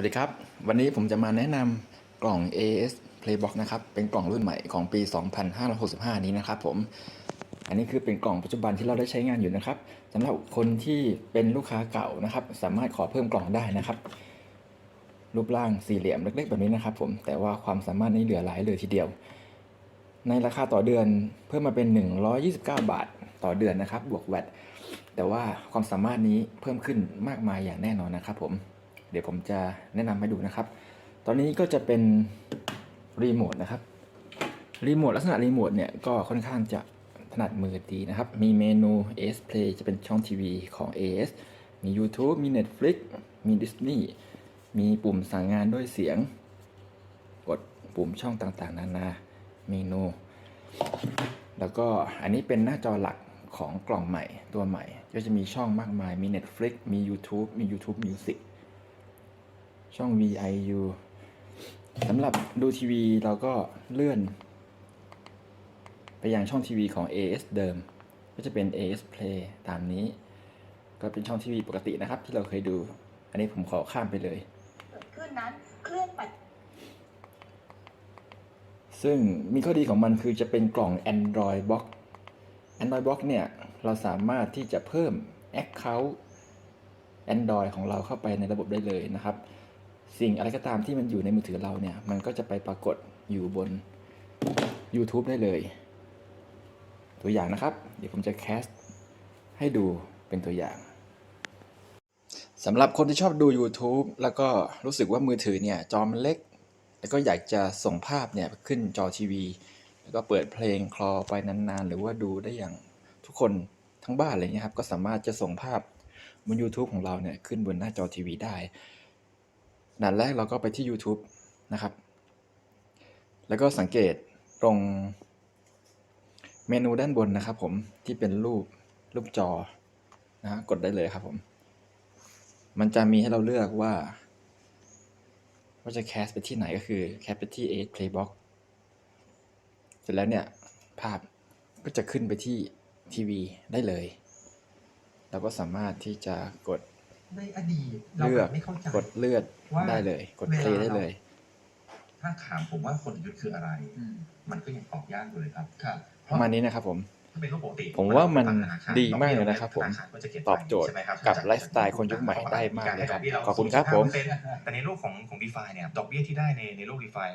วัสดีครับ วันนี้ผมจะมาแนะนำกล่อง AS Playbox นะครับ เป็นกล่องรุ่นใหม่ของปี 2565 นี้นะครับผม อันนี้คือเป็นกล่องปัจจุบันที่เราได้ใช้งานอยู่นะครับสำหรับคนที่เป็นลูกค้าเก่านะครับ สามารถขอเพิ่มกล่องได้นะครับ รูปร่างสี่เหลี่ยมเล็กๆแบบนี้นะครับ ผม แต่ว่าความสามารถนี้เหลือหลายเลยทีเดียว ในราคาต่อเดือนเพิ่มมาเป็น 129 บาทต่อเดือนนะครับ บวกแวตแต่ว่าความสามารถนี้เพิ่มขึ้นมากมายอย่างแน่นอนนะครับผม เดี๋ยวผมจะแนะนำให้ดูนะครับ ตอนนี้ก็จะเป็นรีโมทนะครับ รีโมทลักษณะรีโมทเนี่ยก็ค่อนข้างจะถนัดมือดีนะครับ มีเมนู AS Play จะเป็นช่องทีวีของ AS มี YouTube มี Netflix มี Disney มีปุ่มสั่งงานด้วยเสียง กดปุ่มช่องต่างๆ นานาเมนู แล้วก็อันนี้เป็นหน้าจอหลักของกล่องใหม่ตัวใหม่ ก็จะมีช่องมากมายมี Netflix มี YouTube มี YouTube Music ช่อง VIU สำหรับดูทีวีเราก็เลื่อน ไปยังช่องทีวีของ AS เดิม ก็จะเป็น AS Play ตามนี้ ก็เป็นช่องทีวีปกตินะครับ ที่เราเคยดู อันนี้ผมขอข้ามไปเลย เกิดขึ้นนั้นเคลื่อนปัจซึ่งมีข้อดีของมันคือจะเป็นกล่อง Android Box Android Box เนี่ย เราสามารถที่จะเพิ่ม Account Android ของเราเข้าไปในระบบได้เลยนะครับ สิ่งอะไรก็ตามที่มันอยู่ในมือถือเราเนี่ย มันก็จะไปปรากฏอยู่บน YouTube ได้เลย ตัวอย่างนะครับ เดี๋ยวผมจะแคสให้ดูเป็นตัวอย่างสำหรับคนที่ชอบดู YouTube แล้วก็รู้สึกว่ามือถือเนี่ยจอมันเล็ก แล้วก็อยากจะส่งภาพเนี่ยขึ้นจอทีวี แล้วก็เปิดเพลงคลอไปนานๆ หรือว่าดูได้อย่างทุกคนทั้งบ้านเงี้ยครับ ก็สามารถจะส่งภาพบน YouTube ของเราเนี่ยขึ้นบนหน้าจอทีวีได้ ด่านแรกเราก็ไปที่ YouTube นะครับ แล้วก็สังเกตตรงเมนูด้านบนนะครับผมที่เป็นรูปรูปจอนะฮะกดได้เลยครับผม มันจะมีให้เราเลือกว่า ว่าจะแคสไปที่ไหนก็คือแคสไปที่ AS Playbox เสร็จแล้วเนี่ย ภาพก็จะขึ้นไปที่ทีวีได้เลย เราก็สามารถที่จะกด ในอดีตเราเลืแบอกบไม่เข้าใจกดเลือดว่าได้เลย กดเพลย์ได้เลย ถ้าถามผมว่าคนยุทธคืออะไร มันก็ยังตอบยากอยู่เลยครับครับเพปราะระมาณนี้นะครับผมถ้าเป็นโลกปกติผมว่ามันธนาคารดีมากเลยนะครับผมธนาคารก็จะเก็บตอบโจทย์ใช่ไหมครับกับไลฟ์สไตล์คนยุคใหม่ได้มากเลยครับขอบคุณครับผมแต่ในโลกของของ DeFi เนี่ยดอกเบี้ยที่ได้ในในโลก DeFi